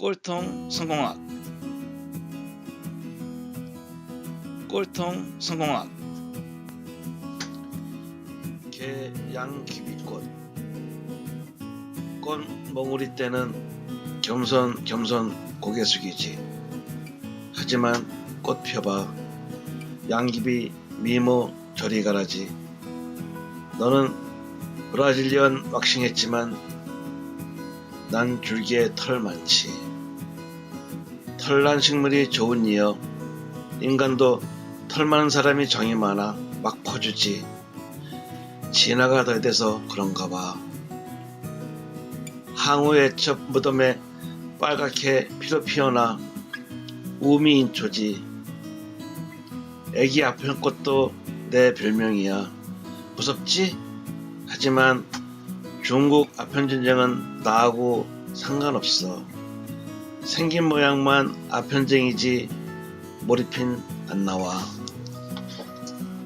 꼴통 성공학. 꼴통 성공학. 개양귀비꽃. 꽃 몽우리 때는 겸손 겸손 고개 숙이지. 하지만 꽃 펴봐. 양귀비 미모 저리 가라지. 너는 브라질리언 왁싱했지만 난 줄기에 털 많지 털난 식물이 좋은 이여 인간도 털 많은 사람이 정이 많아 막 퍼주지. 진화가 덜 돼서 그런가 봐. 항우의 첩 무덤에 빨갛게 피로 피어나 우미인초지. 애기 아픈 것도 내 별명이야. 무섭지? 하지만 중국 아편 전쟁은 나하고 상관없어 생긴 모양만 아편쟁이지 몰입힌 안 나와